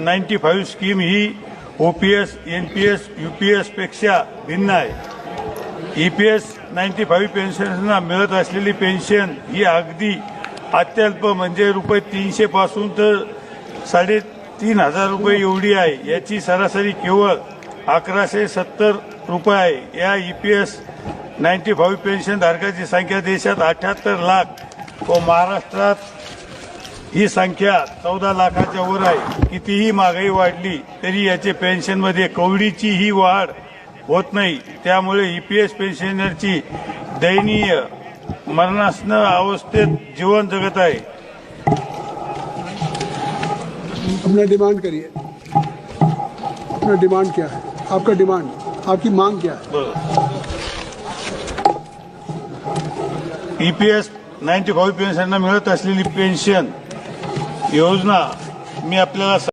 Ninety five scheme ही O P S N P S U P एसपेक्षा भिन्न आहे. E P S ninety five पेन्शनर्सना मिळत असलेली pension ही अगदी अत्यल्प म्हणजे रुपये तीनशे पासून तर साडेतीन हजार रुपये एवढी आहे. याची सरासरी केवळ अकराशे सत्तर रुपये आहे. या E P S ninety five pension धारकाची संख्या देशात अठ्याहत्तर लाख व महाराष्ट्रात ही संख्या चौदा लाखाच्या वर आहे. कितीही महागाई वाढली तरी याचे पेन्शनमध्ये कवडीची ही वाढ होत नाही. त्यामुळे ईपीएस पेन्शनरची दयनीय मरणासन अवस्थेत जीवन जगत आहे. अपना डिमांड करिए। अपना डिमांड क्या है? आपका डिमांड आपकी मांग क्या है? ईपीएस नाईन्टी फाईव्ह पेन्शनना मिळत असलेली पेन्शन योजना मी आपल्याला